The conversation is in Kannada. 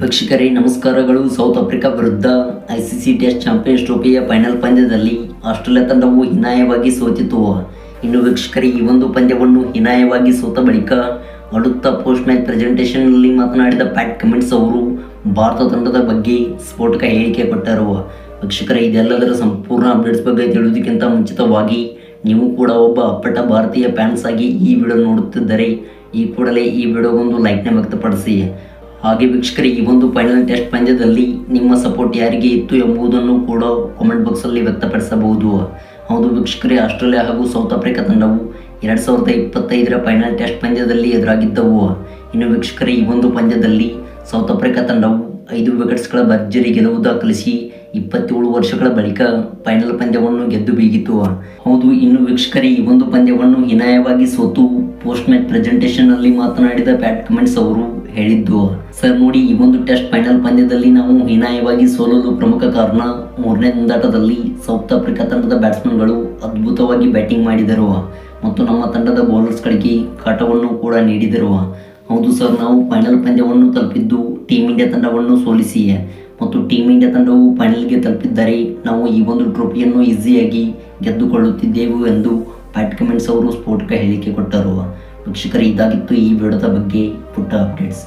ವೀಕ್ಷಕರೇ, ನಮಸ್ಕಾರಗಳು. ಸೌತ್ ಆಫ್ರಿಕಾ ವಿರುದ್ಧ ಐಸಿಸಿ ಟೆಸ್ಟ್ ಚಾಂಪಿಯನ್ಸ್ ಟ್ರೋಫಿಯ ಫೈನಲ್ ಪಂದ್ಯದಲ್ಲಿ ಆಸ್ಟ್ರೇಲಿಯಾ ತಂಡವು ಹೀನಾಯವಾಗಿ ಸೋತಿತು. ಇನ್ನು ವೀಕ್ಷಕರೇ, ಈ ಒಂದು ಪಂದ್ಯವನ್ನು ಹೀನಾಯವಾಗಿ ಸೋತ ಬಳಿಕ ಅಡುತ್ತ ಪೋಸ್ಟ್ ಮ್ಯಾಚ್ ಪ್ರೆಸೆಂಟೇಷನ್ನಲ್ಲಿ ಮಾತನಾಡಿದ ಪ್ಯಾಟ್ ಕಮೆಂಟ್ಸ್ ಅವರು ಭಾರತ ತಂಡದ ಬಗ್ಗೆ ಸ್ಫೋಟಕ ಹೇಳಿಕೆ ಕೊಟ್ಟರು. ವೀಕ್ಷಕರೇ, ಇದೆಲ್ಲದರ ಸಂಪೂರ್ಣ ಅಪ್ಡೇಟ್ಸ್ ಬಗ್ಗೆ ತಿಳಿಯೋದಕ್ಕಿಂತ ಮುಂಚಿತವಾಗಿ ನೀವು ಕೂಡ ಒಬ್ಬ ಅಪ್ಪಟ ಭಾರತೀಯ ಫ್ಯಾನ್ಸ್ ಆಗಿ ಈ ವಿಡಿಯೋ ನೋಡುತ್ತಿದ್ದರೆ ಈ ಕೂಡಲೇ ಈ ವಿಡಿಯೋಗೊಂದು ಲೈಕ್ನ ವ್ಯಕ್ತಪಡಿಸಿ. ಹಾಗೆ ವೀಕ್ಷಕರೇ, ಈ ಒಂದು ಫೈನಲ್ ಟೆಸ್ಟ್ ಪಂದ್ಯದಲ್ಲಿ ನಿಮ್ಮ ಸಪೋರ್ಟ್ ಯಾರಿಗೆ ಇತ್ತು ಎಂಬುದನ್ನು ಕೂಡ ಕಾಮೆಂಟ್ ಬಾಕ್ಸಲ್ಲಿ ವ್ಯಕ್ತಪಡಿಸಬಹುದು. ಹೌದು ವೀಕ್ಷಕರೇ, ಆಸ್ಟ್ರೇಲಿಯಾ ಹಾಗೂ ಸೌತ್ ಆಫ್ರಿಕಾ ತಂಡವು ಎರಡು ಸಾವಿರದ ಇಪ್ಪತ್ತೈದರ ಫೈನಲ್ ಟೆಸ್ಟ್ ಪಂದ್ಯದಲ್ಲಿ ಎದುರಾಗಿದ್ದವು. ಇನ್ನು ವೀಕ್ಷಕರೇ, ಈ ಒಂದು ಪಂದ್ಯದಲ್ಲಿ ಸೌತ್ ಆಫ್ರಿಕಾ ತಂಡವು ಐದು ವಿಕೆಟ್ಸ್ಗಳ ಭರ್ಜರಿ ಗೆಲುವು ದಾಖಲಿಸಿ ಇಪ್ಪತ್ತೇಳು ವರ್ಷಗಳ ಬಳಿಕ ಫೈನಲ್ ಪಂದ್ಯವನ್ನು ಗೆದ್ದು ಬೀಗಿತು. ಹೌದು, ಇನ್ನು ವೀಕ್ಷಕರೇ, ಈ ಒಂದು ಪಂದ್ಯವನ್ನು ಹೀನಾಯವಾಗಿ ಸೋತು ಪೋಸ್ಟ್ ಮ್ಯಾಚ್ ಪ್ರೆಸೆಂಟೇಷನ್ನಲ್ಲಿ ಮಾತನಾಡಿದ ಪ್ಯಾಟ್ ಕಮೆಂಟ್ಸ್ ಅವರು ಹೇಳಿದ್ದು. ಸರ್ ನೋಡಿ, ಈ ಒಂದು ಟೆಸ್ಟ್ ಫೈನಲ್ ಪಂದ್ಯದಲ್ಲಿ ನಾವು ಹೀನಾಯವಾಗಿ ಸೋಲಲು ಪ್ರಮುಖ ಕಾರಣ ಮೂರನೇ ಮುಂದಾಟದಲ್ಲಿ ಸೌತ್ ಆಫ್ರಿಕಾ ತಂಡದ ಬ್ಯಾಟ್ಸ್ಮನ್ಗಳು ಅದ್ಭುತವಾಗಿ ಬ್ಯಾಟಿಂಗ್ ಮಾಡಿದರು. ಮತ್ತು ನಮ್ಮ ತಂಡದ ಬೌಲರ್ಸ್ಗಳಿಗೆ ಕಾಟವನ್ನು ಕೂಡ ನೀಡಿದರು. ಹೌದು ಸರ್ ನಾವು ಫೈನಲ್ ಪಂದ್ಯವನ್ನು ತಲುಪಿದ್ದು ಟೀಮ್ ಇಂಡಿಯಾ ತಂಡವನ್ನು ಸೋಲಿಸಿ. ಮತ್ತು ಟೀಮ್ ಇಂಡಿಯಾ ತಂಡವು ಫೈನಲ್ಗೆ ತಲುಪಿದ್ದರೆ ನಾವು ಈ ಒಂದು ಟ್ರೋಫಿಯನ್ನು ಈಸಿಯಾಗಿ ಗೆದ್ದುಕೊಳ್ಳುತ್ತಿದ್ದೆವು ಎಂದು ಪ್ಯಾಟ್ ಕಮೆಂಟ್ಸ್ ಅವರು ಸ್ಫೋಟಕ ಹೇಳಿಕೆ ಕೊಟ್ಟರು. ವೀಕ್ಷಕರು, ಇದಾಗಿತ್ತು ಈ ವಿಡಿಯೋದ ಬಗ್ಗೆ ಪುಟ್ಟ ಅಪ್ಡೇಟ್ಸ್